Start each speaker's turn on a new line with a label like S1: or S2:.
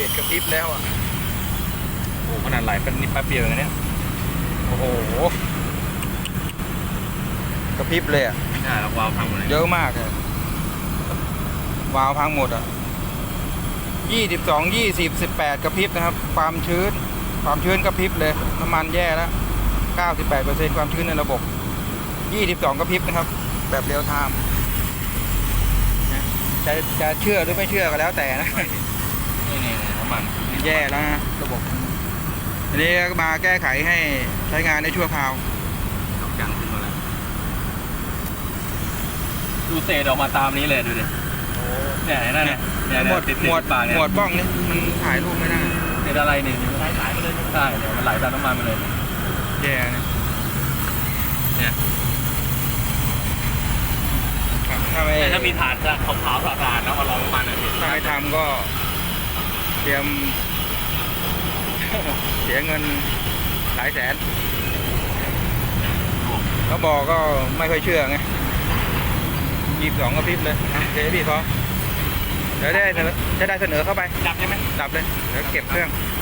S1: บ็ดกระพริบแล้วอะ
S2: โอ้ขนาดไหลเป็นนิดแป๊บเดียวนะเนี่ย
S1: โอ้โหกระพริบเลยอะ
S2: ไม่น่าเราวาวพังหมดเลย
S1: เยอะมากเลยวาล์วพังหมดอะยี่สิบสองยี่สิบสิบแปดกระพริบนะครับ ความชื้น ความชื้นกระพริบเลยน้ำมันแย่แล้วเก้าสิบแปดเปอร์เซ็นความชื้นในระบบยี่สิบสองกระพริบนะครับ แบบเรียลไทม์นะจะจะเชื่อหรือไม่เชื่อก็แล้วแต่นะ
S2: นี่นี่นี่น้ำ มัน
S1: แย่แล้วนะระบบอันนี้มาแก้ไขให้ใช้งานในชั่วคราว
S2: ดอกจังขึ้นมาแล้วดูเศษออกมาตามนี้เลยดูดิเนี่ยเห็นไหมเนี่ยเนี่ย
S1: หม
S2: เนี่
S1: วยด
S2: ติด
S1: หมวด
S2: ติดปากเนี่ย
S1: หมวดบ้องนี่มันถ่ายรูปไม่ได้
S2: ติดอะไรนี่ไหลสายมาเลยใช่เนี่ยมันไหลตามน้ำมันมาเลย
S1: แย่นะ
S2: เนี่ย
S1: ครับถ้าไม่
S2: แต่ถ้ามีฐานจะขาวๆสะอาดๆแล้วมาลองน้ำมันอะพี่
S1: ถ้าไม่ทำก็ เตรียม เสียเงินหลายแสนแล้วบอกก็ไม่ค่อยเชื่อไงยีบสองกระพริบเลยอะเดี๋ยวพี่พอเดี๋ยวได้เสนอจะได้เสนอเข้าไป
S2: ดับใช่ไหม
S1: ดับเลย เดี๋ยวเก็บเครื่อง
S2: เ